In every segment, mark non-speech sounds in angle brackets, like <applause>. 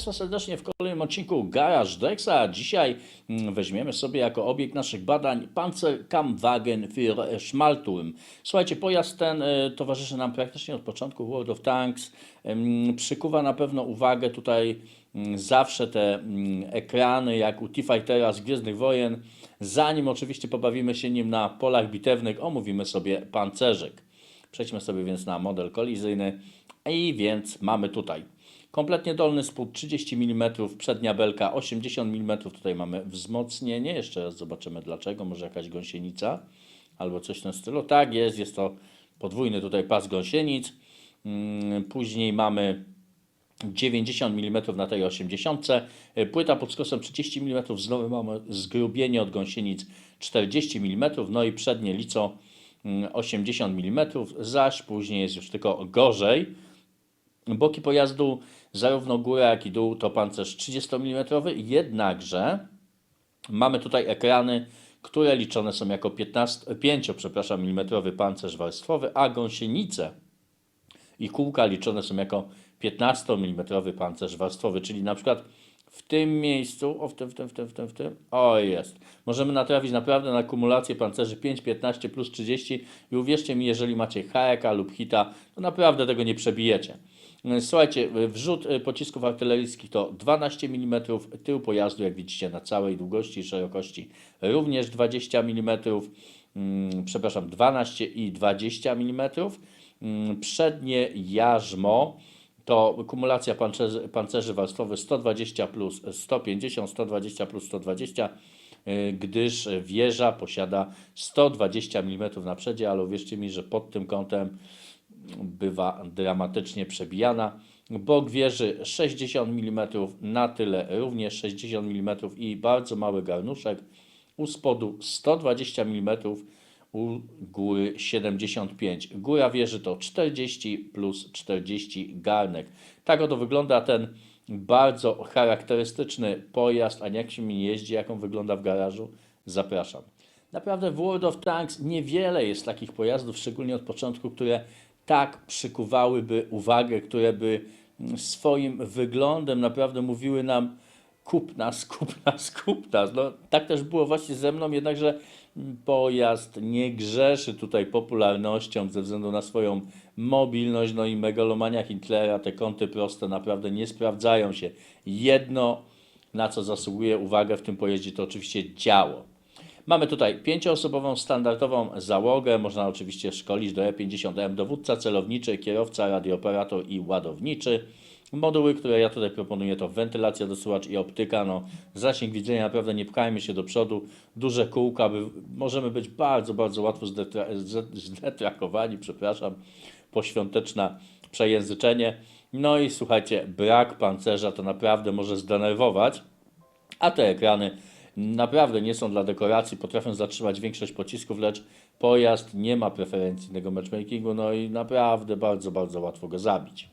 Państwa serdecznie w kolejnym odcinku Garage Drexa. Dzisiaj mm, weźmiemy sobie jako obiekt naszych badań Panzerkammwagen für Schmalturm. Słuchajcie, pojazd ten e, towarzyszy nam praktycznie od początku World of Tanks. Przykuwa na pewno uwagę tutaj mm, zawsze te mm, ekrany jak u T-Fightera z Gwiezdnych Wojen. Zanim oczywiście pobawimy się nim na polach bitewnych, omówimy sobie pancerzyk. Przejdźmy sobie więc na model kolizyjny i więc mamy tutaj kompletnie dolny spód 30 mm, przednia belka 80 mm, tutaj mamy wzmocnienie, jeszcze raz zobaczymy dlaczego, może jakaś gąsienica albo coś w tym stylu. Tak jest, jest to podwójny tutaj pas gąsienic, Mm, później mamy 90 mm na tej 80. Płyta pod skosem 30 mm, znowu mamy zgrubienie od gąsienic 40 mm, no i przednie lico mm, 80 mm, zaś później jest już tylko gorzej. Boki pojazdu, zarówno góra, jak i dół, to pancerz 30 mm, jednakże mamy tutaj ekrany, które liczone są jako 15, 5 przepraszam, mm pancerz warstwowy, a gąsienice i kółka liczone są jako 15 mm pancerz warstwowy, czyli na przykład w tym miejscu, o w tym, w tym, w tym, w tym, w tym, o jest. Możemy natrafić naprawdę na kumulację pancerzy 5, 15 plus 30 i uwierzcie mi, jeżeli macie HK lub HITA, to naprawdę tego nie przebijecie. Słuchajcie, wrzut pocisków artyleryjskich to 12 mm, tył pojazdu, jak widzicie, na całej długości i szerokości również 20 mm, przepraszam, 12 i 20 mm. Przednie jarzmo to kumulacja pancerzy, warstwowych 120 plus 150, 120 plus 120, y, gdyż wieża posiada 120 mm na przedzie, ale uwierzcie mi, że pod tym kątem bywa dramatycznie przebijana. Bok wieży 60 mm, na tyle również 60 mm i bardzo mały garnuszek. U spodu 120 mm, u góry 75. Góra wieży to 40 plus 40 garnek. Tak oto wygląda ten bardzo charakterystyczny pojazd, a jak się mi jeździ, jak on wygląda w garażu, zapraszam. Naprawdę w World of Tanks niewiele jest takich pojazdów, szczególnie od początku, które tak przykuwałyby uwagę, które by swoim wyglądem naprawdę mówiły nam kup nas, kup nas, kup nas. No, tak też było właśnie ze mną, jednakże pojazd nie grzeszy tutaj popularnością ze względu na swoją mobilność, no i megalomania Hitlera, te kąty proste naprawdę nie sprawdzają się. Jedno, na co zasługuje uwagę w tym pojeździe, to oczywiście działo. Mamy tutaj pięcioosobową standardową załogę, można oczywiście szkolić do E50M, dowódca celowniczy, kierowca, radiooperator i ładowniczy. Moduły, które ja tutaj proponuję to wentylacja, dosyłacz i optyka. No, zasięg widzenia naprawdę nie pchajmy się do przodu. Duże kółka, by, możemy być bardzo, bardzo łatwo zdetra, zde- zdetrakowani, przepraszam, poświąteczne przejęzyczenie. No i słuchajcie, brak pancerza to naprawdę może zdenerwować, a te ekrany naprawdę nie są dla dekoracji, potrafią zatrzymać większość pocisków, lecz pojazd nie ma preferencyjnego matchmakingu, no i naprawdę bardzo, bardzo łatwo go zabić.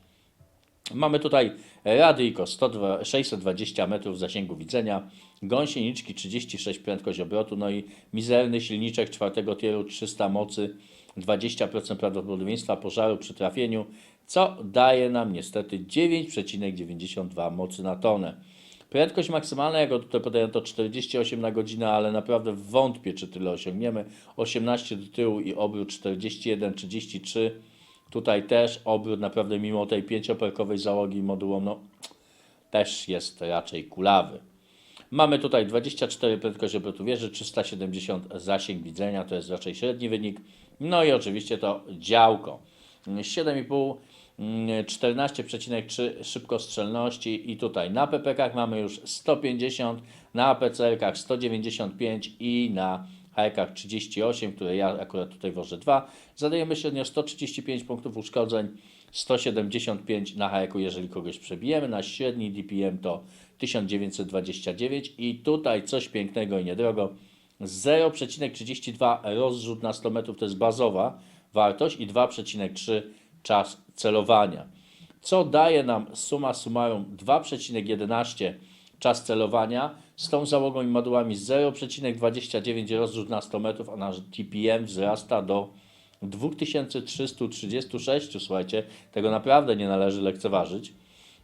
Mamy tutaj radyjko 102 620 metrów zasięgu widzenia, gąsieniczki 36 prędkość obrotu, no i mizerny silniczek czwartego tieru 300 mocy, 20% prawdopodobieństwa pożaru przy trafieniu, co daje nam niestety 9,92 mocy na tonę. Prędkość maksymalna, jak tutaj podaję, to 48 na godzinę, ale naprawdę wątpię, czy tyle osiągniemy. 18 do tyłu i obrót 41, 33. Tutaj też obrót naprawdę mimo tej pięcioperkowej załogi modułom, no też jest raczej kulawy. Mamy tutaj 24 prędkość obrotu wieży, 370 zasięg widzenia, to jest raczej średni wynik. No i oczywiście to działko. 7,5, mm, 14,3 szybkostrzelności i tutaj na PPK mamy już 150, na APCR-kach 195 i na HK 38, które ja akurat tutaj wożę 2. Zadajemy średnio 135 punktów uszkodzeń, 175 na HK, jeżeli kogoś przebijemy. Na średni DPM to 1929 i tutaj coś pięknego i niedrogo. 0,32 rozrzut na 100 metrów to jest bazowa wartość i 2,3 czas celowania. Co daje nam suma summarum 2,11 czas celowania z tą załogą i modułami 0,29 rozrzut na 100 metrów, a nasz TPM wzrasta do 2336. Słuchajcie, tego naprawdę nie należy lekceważyć.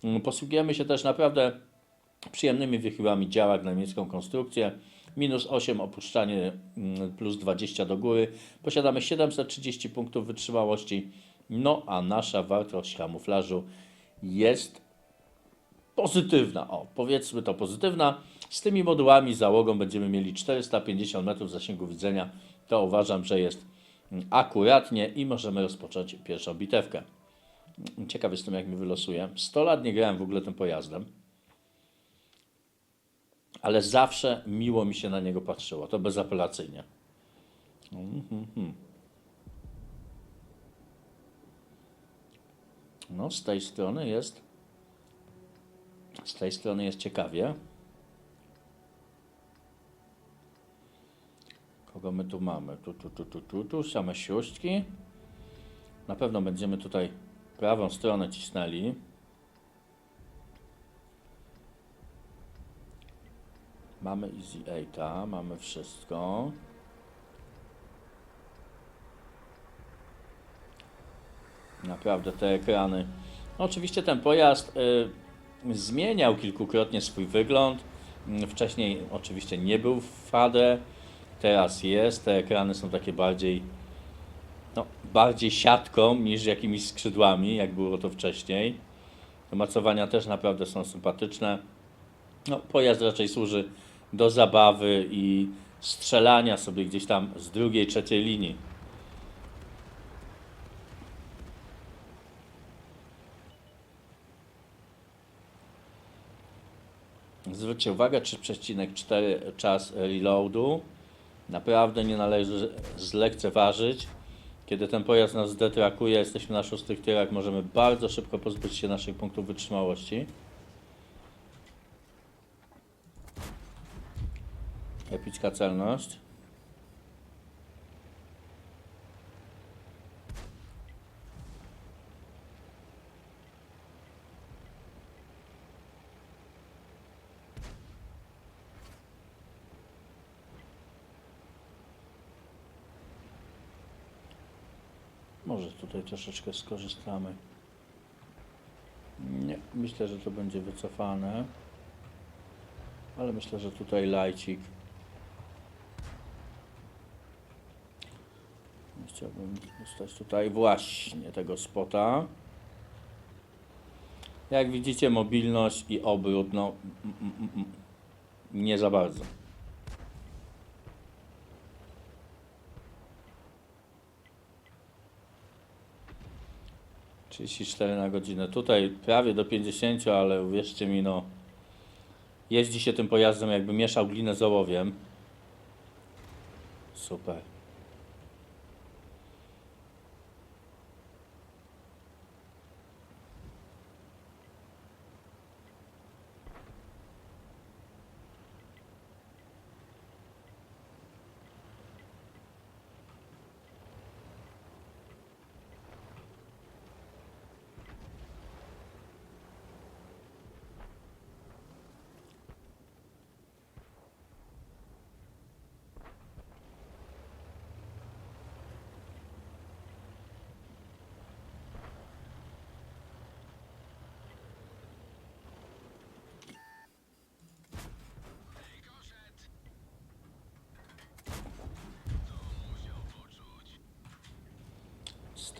Mm, Posługujemy się też naprawdę przyjemnymi wychyłami działek na niemiecką konstrukcję. Minus 8 opuszczanie, mm, plus 20 do góry. Posiadamy 730 punktów wytrzymałości. No a nasza wartość kamuflażu jest pozytywna. O, powiedzmy to pozytywna. Z tymi modułami załogą będziemy mieli 450 metrów zasięgu widzenia. To uważam, że jest mm, akuratnie i możemy rozpocząć pierwszą bitewkę. Ciekaw jestem, jak mi wylosuje. 100 lat nie grałem w ogóle tym pojazdem, ale zawsze miło mi się na niego patrzyło. To bezapelacyjnie. Mhm. No, z tej strony jest. Z tej strony jest ciekawie. Kogo my tu mamy? Tu, tu, tu, tu, tu, tu, same sióstki. Na pewno będziemy tutaj prawą stronę cisnęli. Mamy Easy 8, mamy wszystko. Naprawdę te ekrany. Oczywiście ten pojazd y, zmieniał kilkukrotnie swój wygląd. Mm, Wcześniej oczywiście nie był w HD, teraz jest. Te ekrany są takie bardziej no, bardziej siatką niż jakimiś skrzydłami, jak było to wcześniej. Te Mocowania też naprawdę są sympatyczne. No, pojazd raczej służy do zabawy i strzelania sobie gdzieś tam z drugiej, trzeciej linii. Zwróćcie uwagę, 3,4 czas reloadu. Naprawdę nie należy zlekceważyć. Kiedy ten pojazd nas zdetrakuje, jesteśmy na szóstych tyrach, możemy bardzo szybko pozbyć się naszych punktów wytrzymałości. Epicka celność. Może tutaj troszeczkę skorzystamy. Nie, myślę, że to będzie wycofane. Ale myślę, że tutaj lajcik. Chciałbym dostać tutaj właśnie tego spota. Jak widzicie, mobilność i obrót, no nie za bardzo. Trzydzieści cztery na godzinę. Tutaj prawie do 50, ale uwierzcie mi, no jeździ się tym pojazdem, jakby mieszał glinę z ołowiem. Super.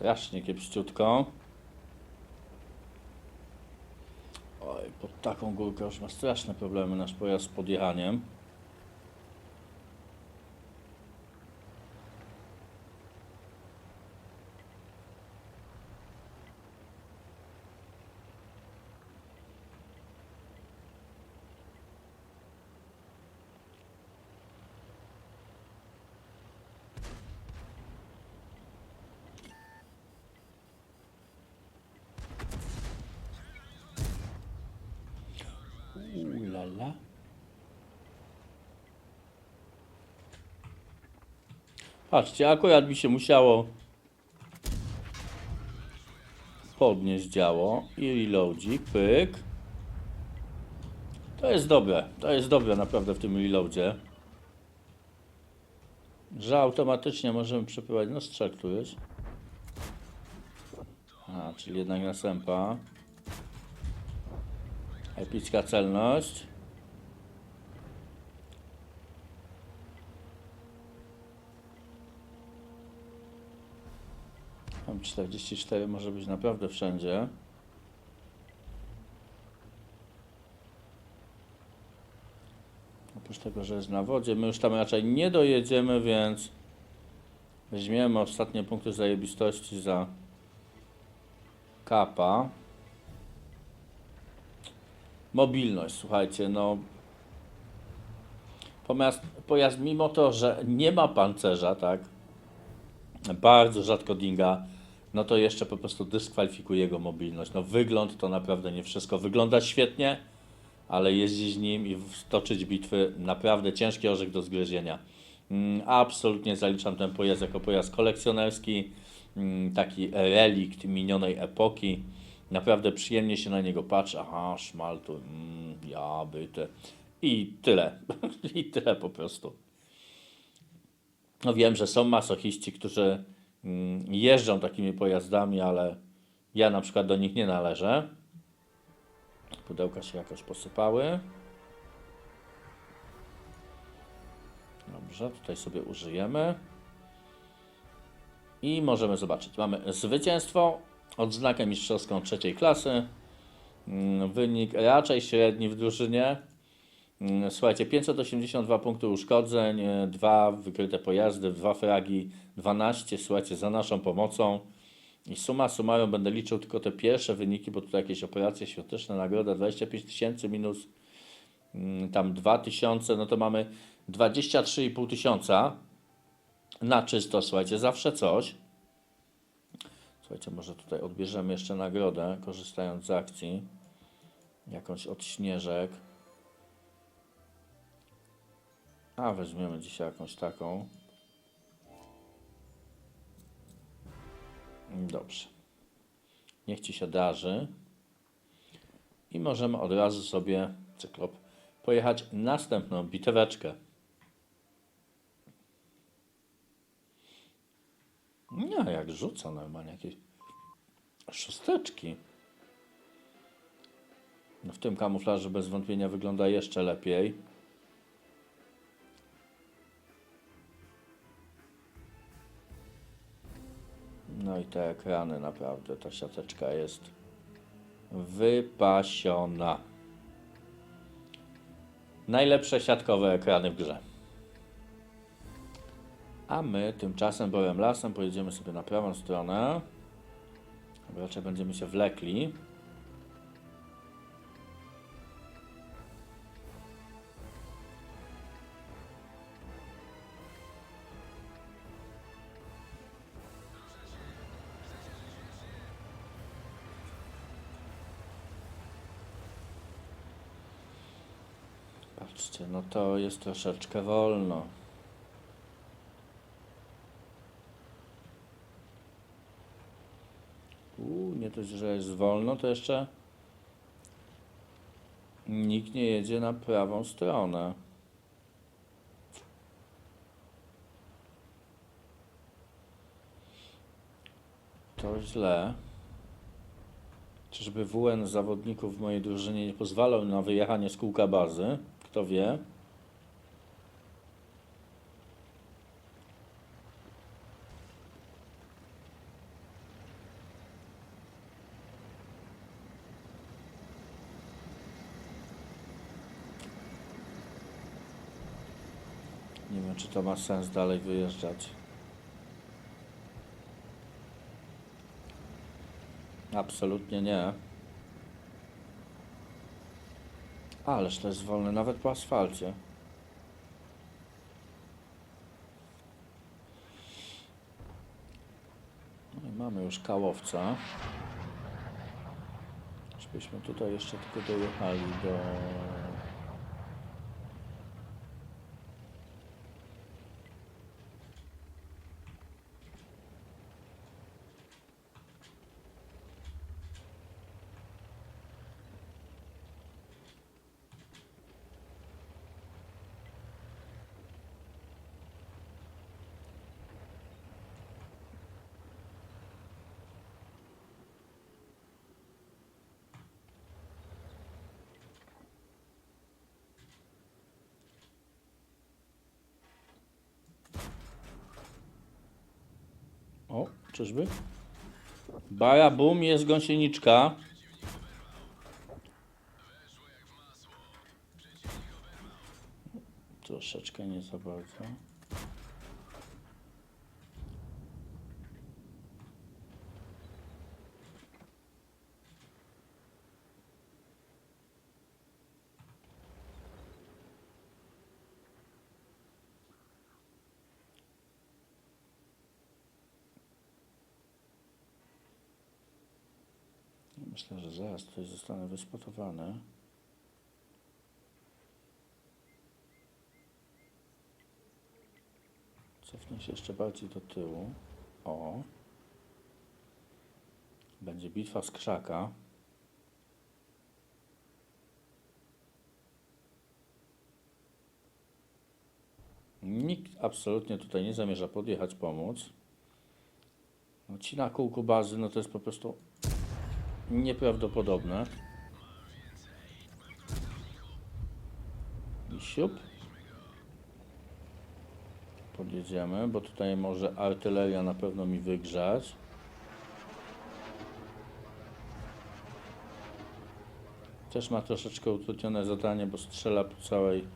Strasznie kiepściutko. Oj, pod taką górkę już ma straszne problemy nasz pojazd z podjechaniem. Patrzcie, akurat mi się musiało podnieść działo i reloadzik, pyk. To jest dobre, to jest dobre naprawdę w tym reloadzie. Że automatycznie możemy przeprowadzić, no strzał któryś. A, czyli jednak następa. Epicka celność. Mam 44, może być naprawdę wszędzie. Oprócz tego, że jest na wodzie, my już tam raczej nie dojedziemy, więc weźmiemy ostatnie punkty zajebistości za kapa. Mobilność, słuchajcie, no. Pojazd mimo to, że nie ma pancerza, tak, bardzo rzadko dinga, no to jeszcze po prostu dyskwalifikuje jego mobilność. No wygląd to naprawdę nie wszystko. Wygląda świetnie, ale jeździć nim i w- toczyć bitwy naprawdę ciężki orzech do zgryzienia. Mm, Absolutnie zaliczam ten pojazd jako pojazd kolekcjonerski, mm, taki relikt minionej epoki. Naprawdę przyjemnie się na niego patrzy. Aha, szmaltu, mm, ja byty. I tyle. <laughs> I tyle po prostu. No wiem, że są masochiści, którzy jeżdżą takimi pojazdami, ale ja na przykład do nich nie należę. Pudełka się jakoś posypały. Dobrze, tutaj sobie użyjemy. I możemy zobaczyć. Mamy zwycięstwo, odznakę mistrzowską trzeciej klasy. Mm, Wynik raczej średni w drużynie. Mm, Słuchajcie, 582 punkty uszkodzeń, e, dwa wykryte pojazdy, dwa fragi, 12, słuchajcie, za naszą pomocą. I suma summarum będę liczył tylko te pierwsze wyniki, bo tutaj jakieś operacje świąteczne, nagroda 25 tysięcy minus mm, tam 2000, no to mamy 23,5 tysiąca na czysto, słuchajcie, zawsze coś. Słuchajcie, może tutaj odbierzemy jeszcze nagrodę, korzystając z akcji. Jakąś od śnieżek. A, weźmiemy dzisiaj jakąś taką. Dobrze. Niech ci się darzy. I możemy od razu sobie, cyklop, pojechać następną biteweczkę. Nie, jak rzuca normalnie jakieś szósteczki. No w tym kamuflażu bez wątpienia wygląda jeszcze lepiej. No i te ekrany naprawdę, ta siateczka jest wypasiona. Najlepsze siatkowe ekrany w grze. A my tymczasem borem lasem pojedziemy sobie na prawą stronę. Raczej będziemy się wlekli. No to jest troszeczkę wolno. Uuu, nie dość, że jest wolno, to jeszcze nikt nie jedzie na prawą stronę. To źle. Czyżby WN zawodników w mojej drużynie nie pozwalał na wyjechanie z kółka bazy? Kto wie? Nie wiem, czy to ma sens dalej wyjeżdżać. Absolutnie nie. Ależ to jest wolne, nawet po asfalcie. No i mamy już kałowca. Żebyśmy tutaj jeszcze tylko dojechali do... Czyżby? Bara bum, jest gąsieniczka. Troszeczkę nie za bardzo. Myślę, że zaraz tutaj zostanę wyspotowany. Cofnę się jeszcze bardziej do tyłu. O. Będzie bitwa z krzaka. Nikt absolutnie tutaj nie zamierza podjechać pomóc. No ci na kółku bazy, no to jest po prostu nieprawdopodobne. I siup. Podjedziemy, bo tutaj może artyleria na pewno mi wygrzać. Też ma troszeczkę utrudnione zadanie, bo strzela po całej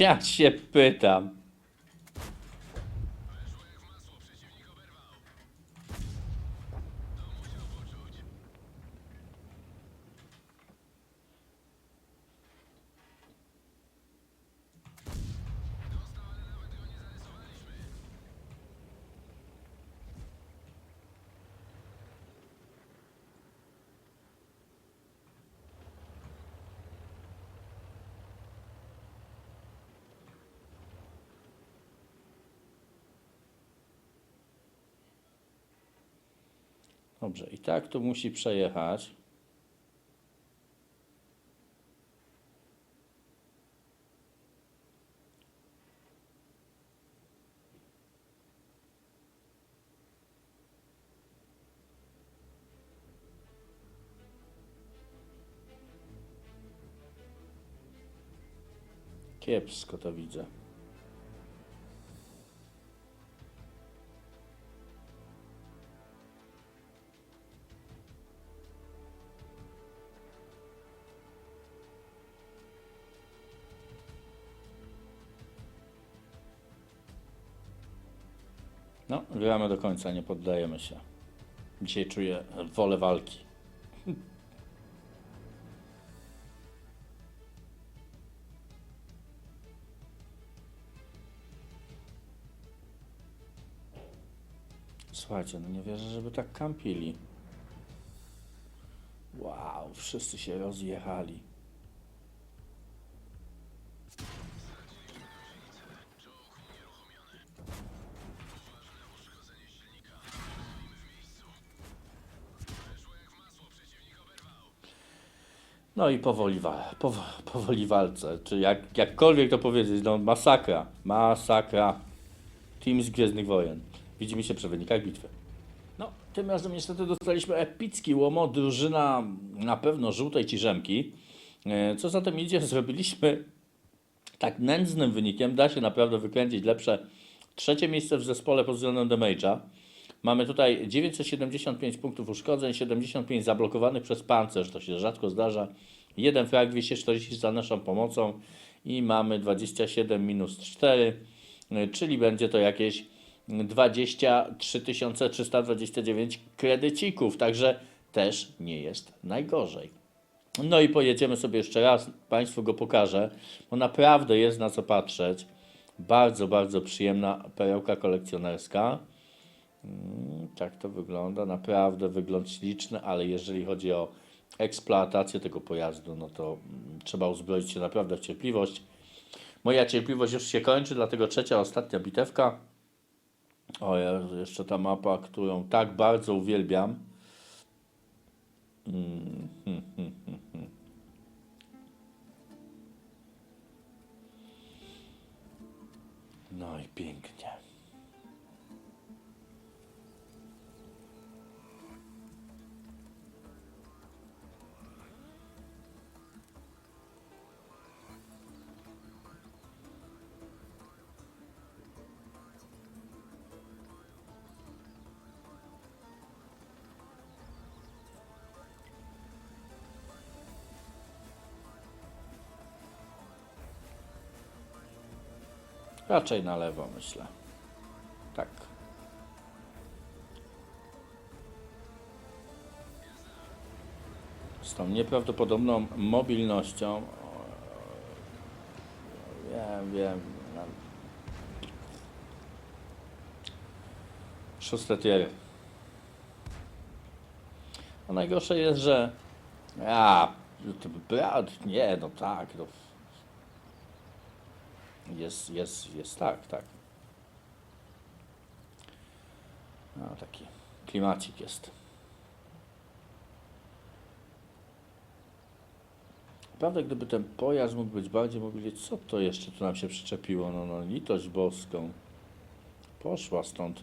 Ja się pytam. Dobrze, i tak tu musi przejechać. Kiepsko to widzę. Gramy do końca, nie poddajemy się. Dzisiaj czuję wolę walki. Słuchajcie, no nie wierzę, żeby tak kampili. Wow, wszyscy się rozjechali. No i powoli, wa- powo, <laughs> powoli walce, czy jak, jakkolwiek to powiedzieć, no masakra, masakra. Team z Gwiezdnych Wojen. Widzimy się przy wynikach bitwy. No, tym razem niestety dostaliśmy epicki łomo, drużyna na pewno żółtej ciżemki. E, Co za tym idzie, <laughs> zrobiliśmy tak nędznym wynikiem, da się naprawdę wykręcić lepsze trzecie miejsce w zespole pod względem damage'a. Mamy tutaj 975 punktów uszkodzeń, 75 zablokowanych przez pancerz, to się rzadko zdarza. Jeden frag, 240 za naszą pomocą i mamy 27 minus 4, y, czyli będzie to jakieś 23 329 kredycików, także też nie jest najgorzej. No i pojedziemy sobie jeszcze raz, Państwu go pokażę, bo naprawdę jest na co patrzeć. Bardzo, bardzo przyjemna perełka kolekcjonerska. Mm, Tak to wygląda. Naprawdę wygląd śliczny, ale jeżeli chodzi o eksploatację tego pojazdu, no to mm, trzeba uzbroić się naprawdę w cierpliwość. Moja cierpliwość już się kończy, dlatego trzecia, ostatnia bitewka. O, jeszcze ta mapa, którą tak bardzo uwielbiam. Mm, hmm, hmm, hmm. No i pięknie. Raczej na lewo, myślę. Tak. Z tą nieprawdopodobną mobilnością. Wiem, wiem. Szóste tiery. A najgorsze jest, że. A, brat, nie, no tak. No. Jest, jest, jest tak, tak. No, taki klimacik jest. Naprawdę, gdyby ten pojazd mógł być bardziej, wiedzieć, co to jeszcze tu nam się przyczepiło. No, no, litość boską. Poszła stąd.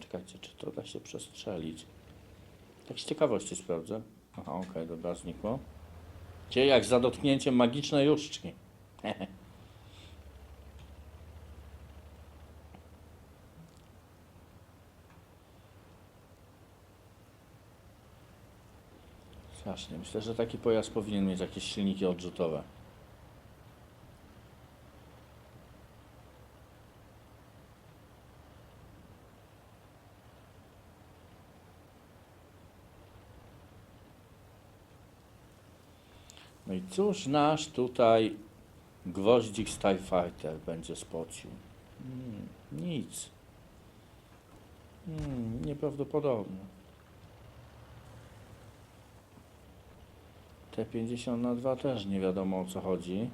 Czekajcie, czy to da się przestrzelić? Tak z ciekawości sprawdzę. Aha, okej, dobra, znikło. Cie jak za dotknięciem magicznej różdżki. <laughs> Strasznie. Myślę, że taki pojazd powinien mieć jakieś silniki odrzutowe. No i cóż nasz tutaj gwoździk Starfighter będzie spocił? Hmm, nic. Hmm, nieprawdopodobne. T50 na 2 też nie wiadomo o co chodzi.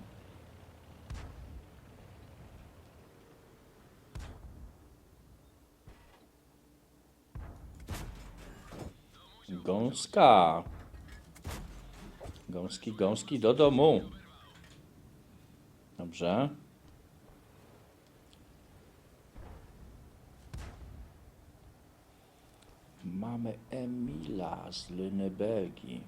Gąska. Gąski, gąski do domu. Dobrze. Mamy Emila z Lünebergi.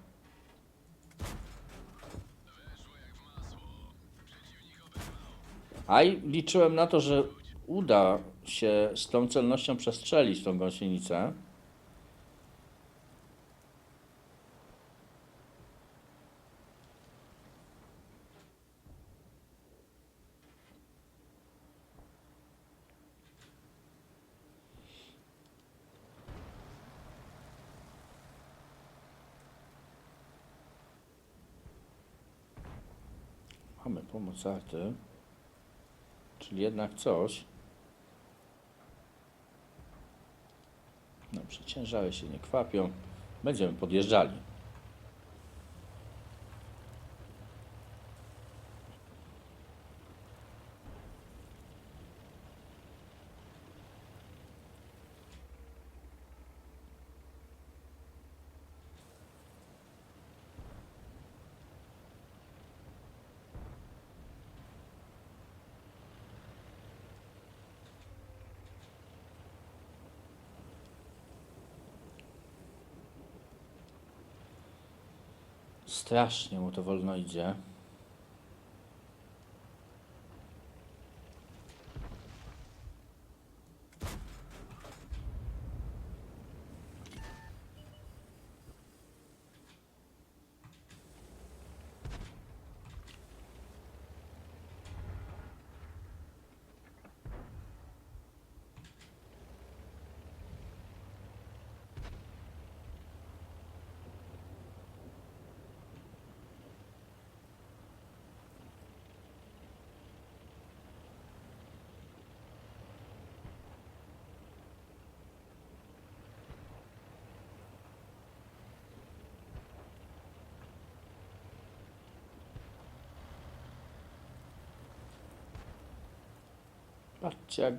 A liczyłem na to, że uda się z tą celnością przestrzelić tą gąsienicę. Arty. Czyli jednak coś. Dobrze, ciężary się nie kwapią. Będziemy podjeżdżali. Strasznie mu to wolno idzie. Patrzcie jak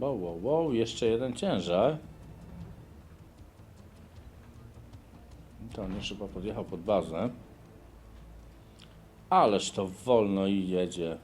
Wow, wow, wow, jeszcze jeden ciężar. To on już chyba podjechał pod bazę. Ależ to wolno i jedzie.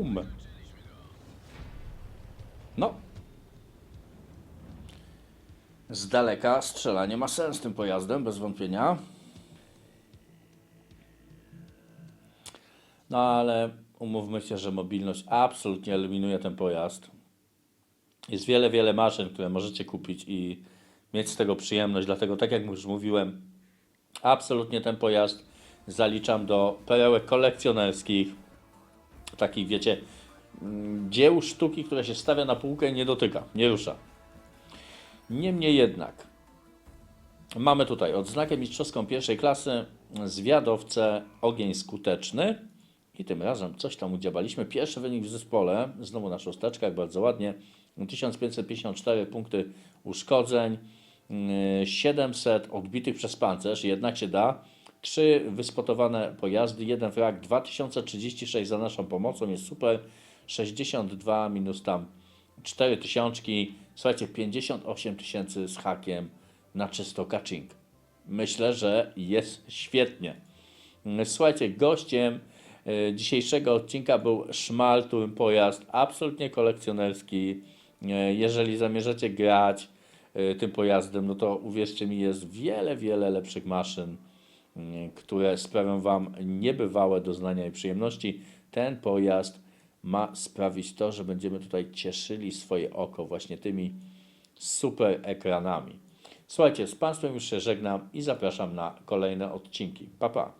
Bum. No. Z daleka strzelanie ma sens tym pojazdem, bez wątpienia. No ale umówmy się, że mobilność absolutnie eliminuje ten pojazd. Jest wiele, wiele maszyn, które możecie kupić i mieć z tego przyjemność. Dlatego, tak jak już mówiłem, absolutnie ten pojazd zaliczam do perełek kolekcjonerskich takich, wiecie, mm, dzieł sztuki, które się stawia na półkę i nie dotyka, nie rusza. Niemniej jednak, mamy tutaj odznakę mistrzowską pierwszej klasy, zwiadowcę, ogień skuteczny i tym razem coś tam udziałaliśmy. Pierwszy wynik w zespole, znowu na szósteczkach, bardzo ładnie, 1554 punkty uszkodzeń, yy, 700 odbitych przez pancerz, jednak się da. Trzy wyspotowane pojazdy, jeden frag, 2036 za naszą pomocą, jest super. 62 minus tam 4 tysiączki, słuchajcie, 58 tysięcy z hakiem na czysto catching. Myślę, że jest świetnie. Słuchajcie, gościem e, dzisiejszego odcinka był Szmaltun pojazd, absolutnie kolekcjonerski. E, Jeżeli zamierzacie grać e, tym pojazdem, no to uwierzcie mi, jest wiele, wiele lepszych maszyn które sprawią Wam niebywałe doznania i przyjemności. Ten pojazd ma sprawić to, że będziemy tutaj cieszyli swoje oko właśnie tymi super ekranami. Słuchajcie, z Państwem już się żegnam i zapraszam na kolejne odcinki. Pa, pa.